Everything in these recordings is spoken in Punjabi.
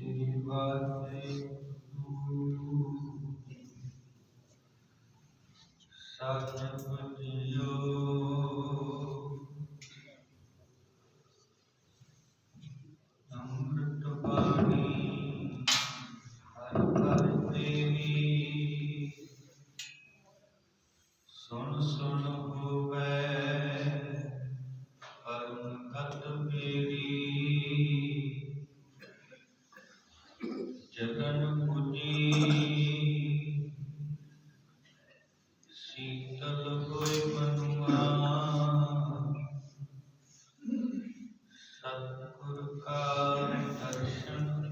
ਸ੍ਰੀ ਵਾਹਿਗੁਰੂ ਸਤਿਗੁਰ ਜੀਓ ਅੰਮ੍ਰਿਤ ਬਾਣੀ ਹਰ ਹਰ ਦੇਵੀ ਸੁਣ ਸੁਣ ਹੋਵੇ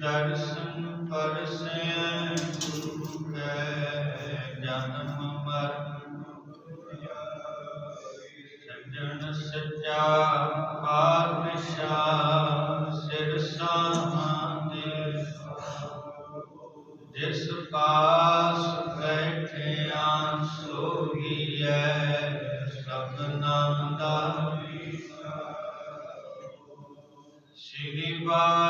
ਦਰਸ਼ਨ ਪਰਸੈ ਗੁਰੂ ਕੈ ਜਨਮ ਮਰਨ ਸੱਜਣ ਸੱਚਾ ਪਾਤਸ਼ਾਹ ਸਿਰ ਸਾਹਾਂਦੇ ਜਿਸ ਪਾਸ ਬੈਠਿਆ ਸੋਹੀਐ ਸਤਨਾਮ ਦਾ ਸ਼੍ਰੀ ਵਾਹਿਗੁਰੂ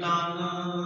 Nana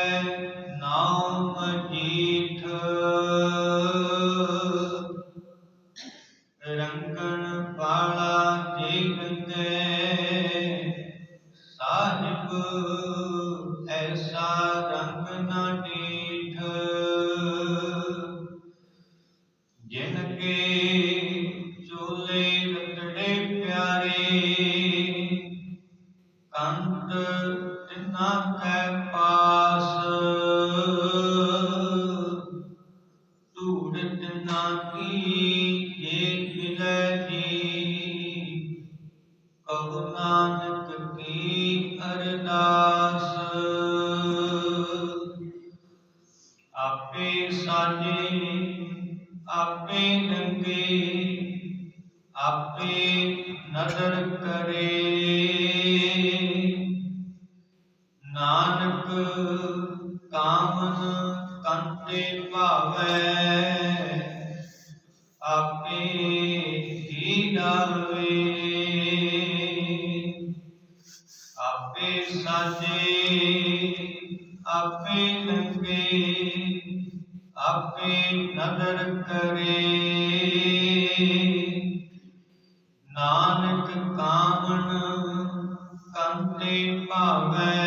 ਆਪੇ ਨਦਰ ਕਰੇ। ਨਾਨਕ ਕਾਮਨ ਕੰਟੇ ਭਾਵੈ ਆਪੇ ਹੀ ਡਾਵੇ ਆਪੇ ਸਾਜੇ ਆਪੇ Amen.